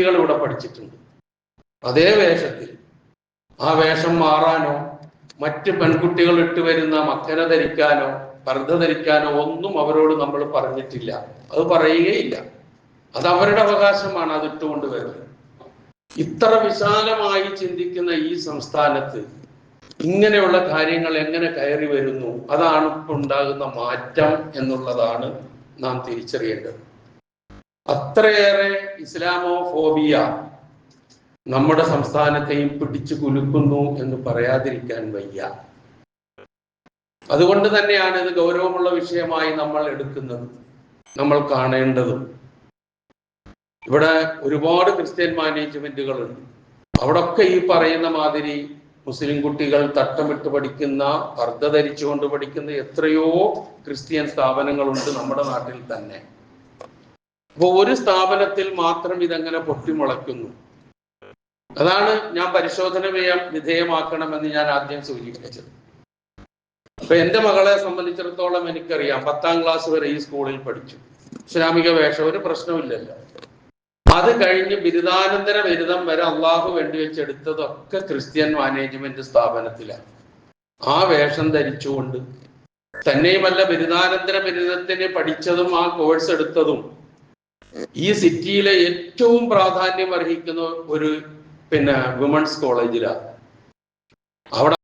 കുട്ടികൾ ഇവിടെ പഠിച്ചിട്ടുണ്ട്. അതേ വേഷത്തിൽ ആ വേഷം മാറാനോ മറ്റ് പെൺകുട്ടികൾ ഇട്ട് വരുന്ന മക്കന ധരിക്കാനോ പർദ്ദ ധരിക്കാനോ ഒന്നും അവരോട് നമ്മൾ പറഞ്ഞിട്ടില്ല. അത് പറയുകയില്ല. അത് അവരുടെ അവകാശമാണ് അത് ഇട്ടുകൊണ്ട് വരുന്നത്. ഇത്ര വിശാലമായി ചിന്തിക്കുന്ന ഈ സംസ്ഥാനത്ത് ഇങ്ങനെയുള്ള കാര്യങ്ങൾ എങ്ങനെ കയറി വരുന്നു? അതാണ് ഉണ്ടാകുന്ന മാറ്റം എന്നുള്ളതാണ് നാം തിരിച്ചറിയേണ്ടത്. അത്രയേറെ ഇസ്ലാമോ ഫോബിയ നമ്മുടെ സംസ്ഥാനത്തെയും പിടിച്ചു കുലുക്കുന്നു എന്ന് പറയാതിരിക്കാൻ വയ്യ. അതുകൊണ്ട് തന്നെയാണ് ഇത് ഗൗരവമുള്ള വിഷയമായി നമ്മൾ എടുക്കുന്നത് നമ്മൾ കാണേണ്ടതും. ഇവിടെ ഒരുപാട് ക്രിസ്ത്യൻ മാനേജ്മെന്റുകളുണ്ട്. അവിടൊക്കെ ഈ പറയുന്ന മാതിരി മുസ്ലിം കുട്ടികൾ തട്ടമിട്ട് പഠിക്കുന്ന പർദ്ദ ധരിച്ചുകൊണ്ട് പഠിക്കുന്ന എത്രയോ ക്രിസ്ത്യൻ സ്ഥാപനങ്ങളുണ്ട് നമ്മുടെ നാട്ടിൽ തന്നെ. അപ്പോൾ ഒരു സ്ഥാപനത്തിൽ മാത്രം ഇതങ്ങനെ പൊട്ടിമുളയ്ക്കുന്നു. അതാണ് ഞാൻ പരിശോധന വ്യയം വിധേയമാക്കണമെന്ന് ഞാൻ ആദ്യം സൂചിപ്പിച്ചത്. അപ്പൊ എന്റെ മകളെ സംബന്ധിച്ചിടത്തോളം എനിക്കറിയാം പത്താം ക്ലാസ് വരെ ഈ സ്കൂളിൽ പഠിച്ചു. ഇസ്ലാമിക വേഷം ഒരു പ്രശ്നമില്ലല്ലോ അത് കഴിഞ്ഞ് ബിരുദാനന്തര ബിരുദം വരെ അള്ളാഹു വേണ്ടിവെച്ചെടുത്തതൊക്കെ ക്രിസ്ത്യൻ മാനേജ്മെന്റ് സ്ഥാപനത്തിലാണ്. ആ വേഷം ധരിച്ചുകൊണ്ട് തന്നെയുമല്ല ബിരുദാനന്തര ബിരുദത്തിന് പഠിച്ചതും ആ കോഴ്സ് എടുത്തതും ഈ സിറ്റിയിലെ ഏറ്റവും പ്രാധാന്യം അർഹിക്കുന്ന ഒരു പിന്നെ വിമൻസ് കോളേജിലാണ് അവിടെ